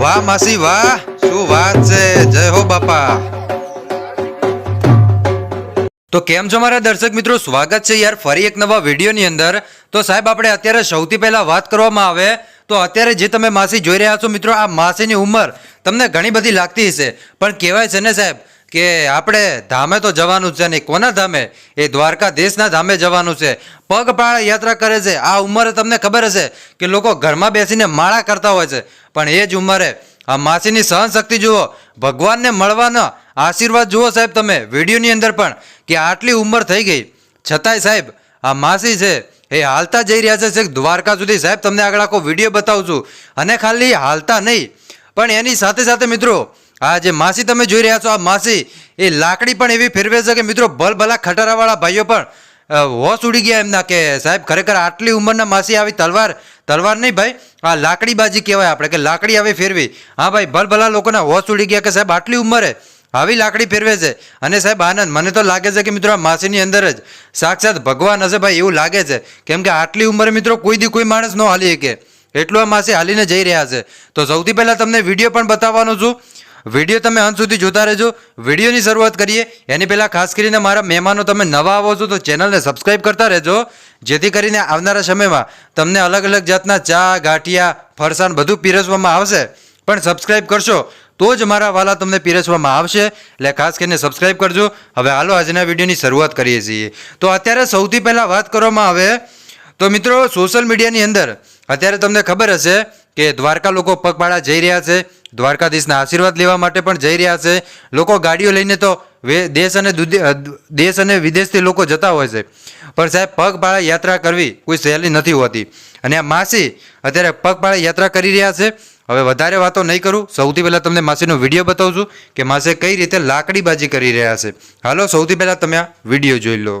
વાહ માસી વાહ, શું વાત છે? જય હો બાપા. તો કેમ છો મારા દર્શક મિત્રો? સ્વાગત છે યાર ફરી એક નવા વિડીયોની અંદર. તો સાહેબ, આપણે અત્યારે સૌથી પહેલા વાત કરવામાં આવે. તો અત્યારે જે તમે માસી જોઈ રહ્યા છો મિત્રો, આ માસીની ઉંમર તમને ઘણી બધી લાગતી હશે. પણ કહેવાય છે ને સાહેબ કે આપણે ધામે તો જવાનું છે નહીં કોના ધામે? એ દ્વારકા દેશના ધામે જવાનું છે. પગપાળા યાત્રા કરે છે. આ ઉંમરે તમને ખબર હશે કે લોકો ઘરમાં બેસીને માળા કરતા હોય છે. પણ એ જ ઉંમરે આ માસીની સહનશક્તિ જુઓ. ભગવાનને મળવાના આશીર્વાદ જુઓ સાહેબ તમે, વિડીયોની અંદર પણ, કે આટલી ઉંમર થઈ ગઈ. છતાંય સાહેબ, આ માસી છે એ હાલતા જઈ રહ્યા છે દ્વારકા સુધી. સાહેબ, તમને આગળ આખો વીડિયો બતાવું છું. અને ખાલી હાલતા નહીં, પણ એની સાથે સાથે મિત્રો આ જે માસી તમે જોઈ રહ્યા છો, આ માસી એ લાકડી પણ એવી ફેરવે છે કે મિત્રો ભલભલા ખટારાવાળા ભાઈઓ પણ હોશ ઉડી ગયા એમના કે સાહેબ, ખરેખર આટલી ઉંમરના માસી આવી તલવાર તલવાર નહીં ભાઈ, આ લાકડીબાજી કહેવાય આપણે કે લાકડી આવી ફેરવી. હા ભાઈ ભલભલા લોકોના હોશ ઉડી ગયા કે સાહેબ, આટલી ઉંમરે આવી લાકડી ફેરવે છે. અને સાહેબ, આનંદ, મને તો લાગે છે કે મિત્રો આ માસીની અંદર જ સાક્ષાત ભગવાન હશે ભાઈ એવું લાગે છે. કેમ કે આટલી ઉંમરે મિત્રો કોઈ દી કોઈ માણસ ન હાલી શકે. એટલું આ માસી હાલીને જઈ રહ્યા છે. તો સૌથી પહેલાં તમને વીડિયો પણ બતાવવાનો છું. વીડિયો તમે અંત સુધી જોતા રહેજો. વિડીયોની શરૂઆત કરીએ. એની પહેલાં ખાસ કરીને મારા મહેમાનો તમે નવા આવો છો તો ચેનલને સબસ્ક્રાઈબ કરતા રહેજો. જેથી કરીને આવનારા સમયમાં તમને અલગ અલગ જાતના ચા, ગાંઠિયા, ફરસાણ બધું પીરસવામાં આવશે. પણ સબસ્ક્રાઈબ કરશો તો જ મારા વાલા તમને પીરસવામાં આવશે. એટલે ખાસ કરીને સબસ્ક્રાઈબ કરજો. હવે હાલો આજના વિડીયોની શરૂઆત કરીએ છીએ. તો અત્યારે સૌથી પહેલાં વાત કરવામાં આવે તો મિત્રો સોશિયલ મીડિયાની અંદર અત્યારે તમને ખબર હશે કે દ્વારકા લોકો પગપાળા જઈ રહ્યા છે. દ્વારકાધીશના આશીર્વાદ લેવા માટે પણ જઈ રહ્યા છે. લોકો ગાડીઓ લઈને તો દેશ અને દેશ અને વિદેશથી લોકો જતા હોય છે. પણ સાહેબ, પગપાળા યાત્રા કરવી કોઈ સહેલી નથી હોતી. અને આ માસી અત્યારે પગપાળા યાત્રા કરી રહ્યા છે. હવે વધારે વાતો નહીં કરું. સૌથી પહેલાં તમને માસીનો વીડિયો બતાવું છું કે માસે કઈ રીતે લાકડીબાજી કરી રહ્યા છે. હાલો, સૌથી પહેલાં તમે આ વીડિયો જોઈ લો.